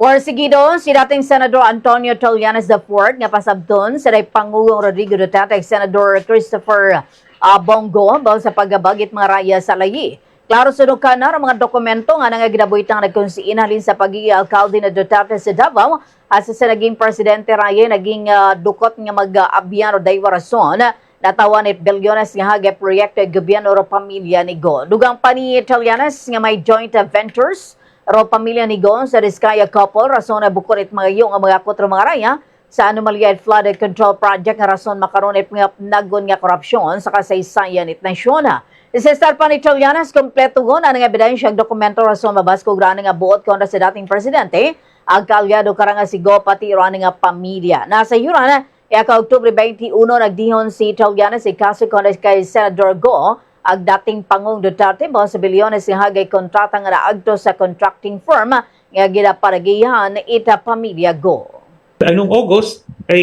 Porsigido, si dating Senador Antonio Trillanes IV nga pasabton sa day Pangulong Rodrigo Duterte ug Senador Christopher ah, Bongo baw sa paggabagit mga raya sa layi. Klaro sunod ka na mga dokumento nga nga ginabuhitang nagkonsiin halin sa pagiging alkalde na Duterte sa Davao asa sa naging presidente raya naging ah, dukot nga mag-abyan o daywa rason natawan ni bilyones nga hagay proyekto gobyerno o pamilya ni Go. Dugang pa ni Trillanes nga may joint ventures ro pamilya ni Gon sa Rizkaya couple rason na bukod it mga ang mga kutro mga raya sa Anomalia at Flood Control Project nga rason makaroon it mga nagon nga korupsyon sa kasaysayan it nasyon. Isestar pa ni Trillanes kompleto gon ang ebidensya ang dokumento rason mabas ko grano nga buot kontra sa dating presidente ang kalyado karanga si Go pati ro nga pamilya. Nasa yuran Kaya ka Oktubre 21 nagdihon si Trillanes si kaso kontra kay Senador Go ang dating Pangong Duterte mo sa bilyones si hagay kontrata nga naagto sa contracting firm nga ginaparagihan ita pamilya Go. Anong August ay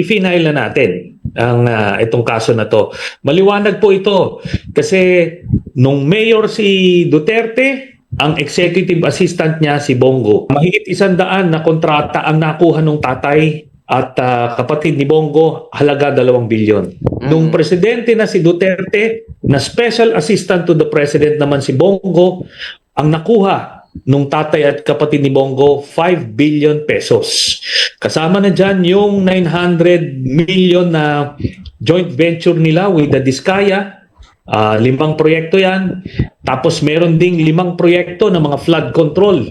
i-final na natin ang ah, itong kaso na to. Maliwanag po ito kasi nung mayor si Duterte, ang executive assistant niya si Bongo. Mahigit isang daan na kontrata ang nakuha nung tatay at ah, kapatid ni Bongo, halaga dalawang bilyon. Nung presidente na si Duterte, na special assistant to the president naman si Bongo, ang nakuha nung tatay at kapatid ni Bongo, 5 billion pesos. Kasama na dyan yung 900 million na joint venture nila with the Diskaya. Ah, limang proyekto yan. Tapos meron ding limang proyekto ng mga flood control.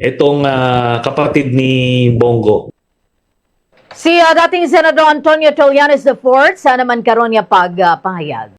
Itong ah, kapatid ni Bongo. Si ah, dating Senador Antonio Trillanes IV sa naman karon niya pagpahayag.